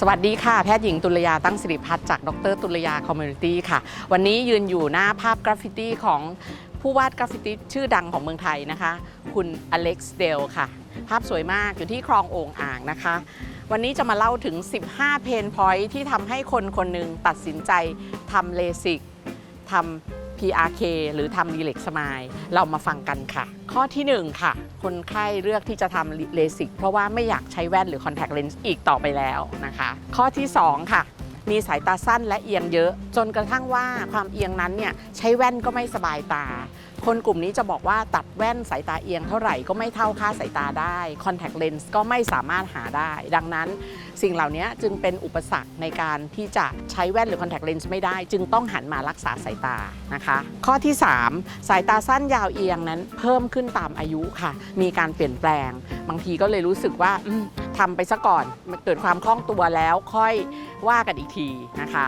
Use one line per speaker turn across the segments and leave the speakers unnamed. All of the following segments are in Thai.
สวัสดีค่ะ แพทย์หญิงตุลยาตั้งสิริพัฒน์จากดร ตุลยาคอมมูนิตี้ค่ะ วันนี้ยืนอยู่หน้าภาพกราฟฟิตี้ของผู้วาดกราฟฟิตี้ชื่อดังของเมืองไทยนะคะ คุณอเล็กซ์เดลค่ะ ภาพสวยมากอยู่ที่คลองโอ่งอ่างนะคะ วันนี้จะมาเล่าถึง 15 เพนพอยท์ที่ทำให้คนคนหนึ่งตัดสินใจทำเลสิกทำ PRK หรือทำรีเล็กสมายเรามาฟังกันค่ะ ข้อที่ 1 ค่ะ คนไข้เลือกที่จะทำเลสิกเพราะว่าไม่อยากใช้แว่นหรือคอนแทคเลนส์อีกต่อไปแล้วนะคะ ข้อที่ 2 ค่ะ มีสายตาสั้นและเอียงเยอะ จนกระทั่งว่าความเอียงนั้นเนี่ยใช้แว่นก็ไม่สบายตา คนกลุ่มนี้จะบอกว่าตัดแว่นสายตาเอียงเท่าไหร่ก็ไม่เท่าค่าสายตาได้คอนแทคเลนส์ก็ไม่สามารถหาได้ ดังนั้นสิ่งเหล่านี้จึงเป็นอุปสรรคในการที่จะใช้แว่นหรือคอนแทคเลนส์ไม่ได้ จึงต้องหันมารักษาสายตานะคะ ข้อที่ 3 สายตาสั้นยาวเอียงนั้นเพิ่มขึ้นตามอายุค่ะ มีการเปลี่ยนแปลง บางทีก็เลยรู้สึกว่า ทำไปซะก่อนมันเกิดความคล่องตัวแล้วค่อยว่ากันอีกทีนะคะ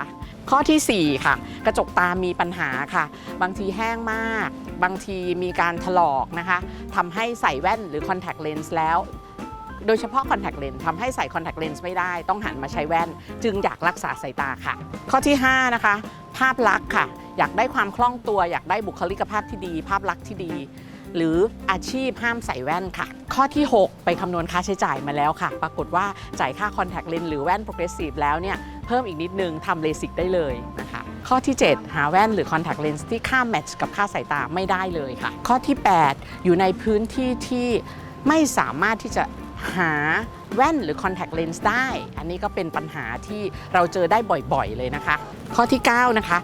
ข้อทีสี่ 4 ค่ะ กระจกตามีปัญหาค่ะ บางทีแห้งมาก บางทีมีการถลอกนะคะทำให้ใส่แว่นหรือคอนแทคเลนส์แล้ว โดยเฉพาะคอนแทคเลนส์ทำให้ใส่คอนแทคเลนส์ไม่ได้ ต้องหันมาใช้แว่น จึงอยากรักษาสายตาค่ะ ข้อที่ 5 นะคะ ภาพลักษณ์ค่ะ อยากได้ความคล่องตัว อยากได้บุคลิกภาพที่ดี ภาพลักษณ์ที่ดี หรืออาชีพห้ามใส่แว่นค่ะ ข้อที่ 6 ไปคำนวณค่าใช้จ่ายมาแล้วค่ะ ปรากฏว่าจ่ายค่าคอนแทคเลนส์หรือแว่นโปรเกรสซีฟแล้วเนี่ยเพิ่มอีกนิดนึงทำเลสิกได้เลยนะคะข้อที่ 7 หาแว่นหรือคอนแทคเลนส์ที่ค่าแมทช์กับค่าสายตาไม่ได้เลยค่ะ ข้อที่ 8 อยู่ในพื้นที่ที่ไม่สามารถที่จะ หาแว่นหรือคอนแทคเลนส์ได้ อันนี้ก็เป็นปัญหาที่เราเจอได้บ่อยๆเลยนะคะ ข้อที่ 9 นะคะ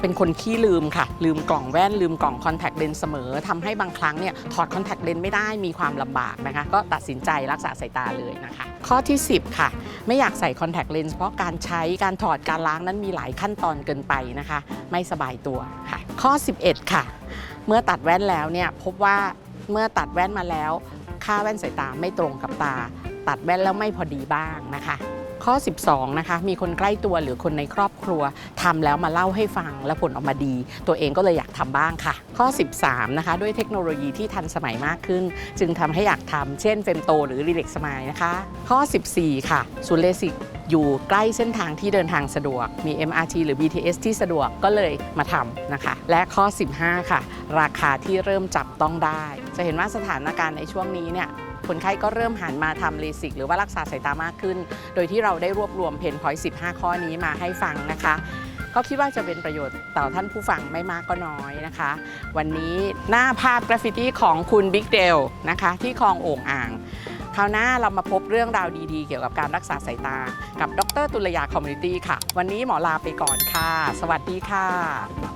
เป็นคนขี้ลืมค่ะ ลืมกล่องแว่น ลืมกล่องคอนแทคเลนส์เสมอทำให้บางครั้งเนี่ยถอดคอนแทคเลนส์ไม่ได้มีความลำบากนะคะ ก็ตัดสินใจรักษาสายตาเลยนะคะ ข้อที่ 10 ค่ะ ไม่อยากใส่คอนแทคเลนส์เพราะการใช้การถอดการล้างนั้นมีหลายขั้นตอนเกินไปนะคะ ไม่สบายตัวค่ะ ข้อ 11 ค่ะ เมื่อตัดแว่นแล้วเนี่ยพบว่าเมื่อตัดแว่นมาแล้ว ค่าแว่นสายตาไม่ตรงกับตา ตัดแว่นแล้วไม่พอดีบ้างนะคะ ข้อ 12 นะคะ มีคนใกล้ตัวหรือคนในครอบครัวทำแล้วมาเล่าให้ฟังแล้วผลออกมาดี ตัวเองก็เลยอยากทำบ้างค่ะ ข้อ 13 นะคะ ด้วยเทคโนโลยีที่ทันสมัยมากขึ้น จึงทำให้อยากทำเช่นเฟมโต หรือรีเล็กสมายนะคะ ข้อ 14 ค่ะซูเลสิก อยู่ใกล้เส้นทางที่เดินทางสะดวก มี MRT หรือ BTS ที่สะดวกก็เลยมาทำนะคะ และข้อ 15 ค่ะ ราคาที่เริ่มจับต้องได้ จะเห็นว่าสถานการณ์ในช่วงนี้เนี่ยคนไข้ก็เริ่มหันมาทำเลสิกหรือว่ารักษาสายตามากขึ้น โดยที่เราได้รวบรวมเพนพอยต์15 ข้อนี้มาให้ฟังนะคะก็คิดว่าจะเป็นประโยชน์ต่อท่านผู้ฟังไม่มากก็น้อยนะคะ วันนี้หน้าภาพกราฟฟิตี้ของคุณบิ๊กเดลนะคะ ที่คลองโอ่งอ่าง ราวหน้าเรามาพบเรื่องราวดีๆ เกี่ยวกับการรักษาสายตา กับดรตุลยาคอมมูนิตี้ค่ะ วันนี้หมอลาไปก่อนค่ะ สวัสดีค่ะ